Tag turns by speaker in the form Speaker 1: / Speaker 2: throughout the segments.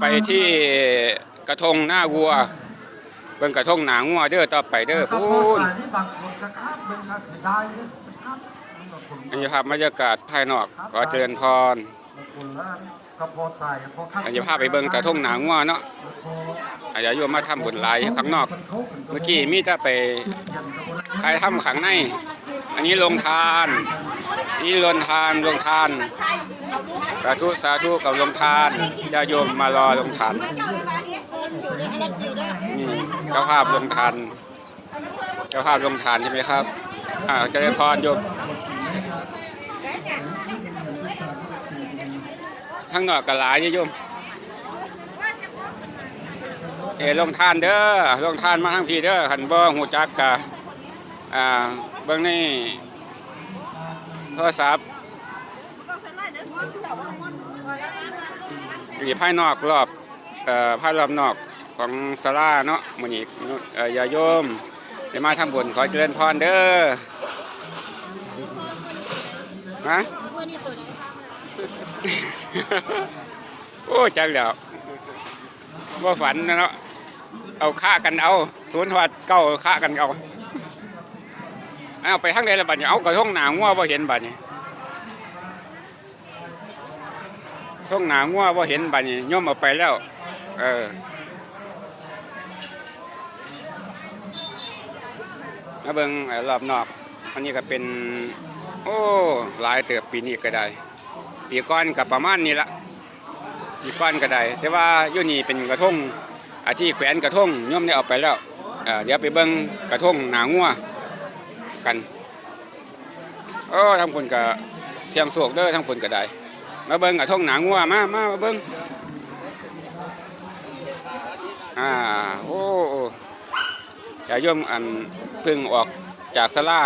Speaker 1: ไปที่กระทงหน้าวัวเบิ่งกระทงหนางัวเด้อต่อไปเด้อพูน
Speaker 2: บรรยครับมันก็คน
Speaker 1: อันนี้ภาพบรรยากาศภายนอกขอเจริญพร
Speaker 2: อั
Speaker 1: นนี้ภาพไปเบิ่งกระทงหนางัวเนาะอาจจะโยมมาทำบุญหลายข้างนอก เมื่อกี้มีแต่ไปใครทำขังใน อันนี้ลงทาน นี่ลงทานลงทานาธุสาธุกับลงทานญาโยมมารอลงทานนี่เจ้าภาพลงทานเจ้าภาพลงทานใช่ไหมครับอ่าเจริญพรโยมข้งนอกก็หลายอยู่โยมเออลงทานเด้อลงทานมาทั้งพีเด้อขันบ่หูจักกะอ่าเบิ่งนี่โทรศัพท์ อยู่ภายนอกรอบเอ่อภายรอบนอกของศาลาเนาะมื้อนี้เอ่อย่าโยมได้มาทำบุญขอเจริญพรเด้อฮะโอ้จังแล้วว่าฝันนะเนาะเอาฆ่ากันเอาศูนย์วัดเก้าฆ่ากันเอาเอาไปทางใดละบัดนี้เอากระทงหนางัวบ่เห็นบัดนี้ ทงหนางัวบ่าเห็นบัดนี้ย่อมเอาไปแล้ว เออมาเบิงรอบนอก อันนี้ก็เป็น โอ้หลายเติบปีนี้ก็ได้ ปีก่อนกับประมาณนี้ละปีก่อนก็ได้ แต่ว่ายู่นี่เป็นกระทงอาที่แขวนกระทงย่อมได้เอาไปแล้วเเดี๋ยวไปเบิงกระทงหนางัวกันโอ้ทั้งคนก็เสียงโศกเด้อทั้งคนก็ได้ มาเบิ่งกระทงหนางัวมามามาเบิ่งอ่าโอ้อย่าย่อมอันพึ่งออกจากศาลา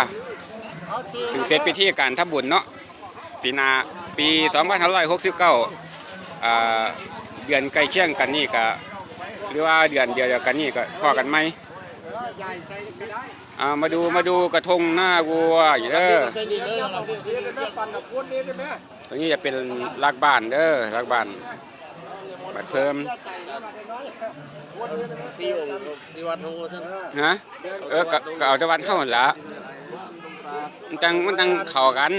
Speaker 1: ถึงเสร็จพิธีการทำบุญเนาะปีนาปี2569อ่าเดือนใกล้เคียงกันนี่ก็หรือว่าเดือนเดียวกันนี่ก็พอกันไหม อ่ามาดูมาดูกระทงหน้าวัวอยู่เด้อตรงนี้จะเป็นรักบ้านเด้อรักบ้านบัดเพิ่ม
Speaker 3: ที่องค์ที่วัดโพท่าน
Speaker 1: ฮะเออก็ก็เอาตะวันเข้าหมดละมันจังมันจังเข้ากัน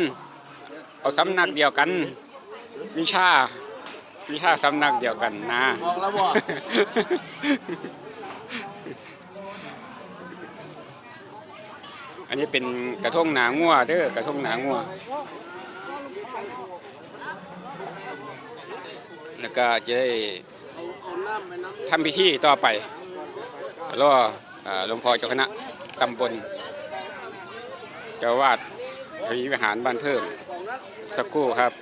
Speaker 1: เอาสำนักเดียวกัน วิชาวิชาสำนักเดียวกันนะ
Speaker 3: บอกแล้วบอก
Speaker 1: อันนี้เป็นกระทงหนางัวเด้อกระทงหนางัวแล้วก็จะได้ทำพิธีต่อไปรอหลวงพ่อเจ้าคณะตำบลเจ้าวาดทวีวิหารบ้านเพิ่มสักครู่ครับ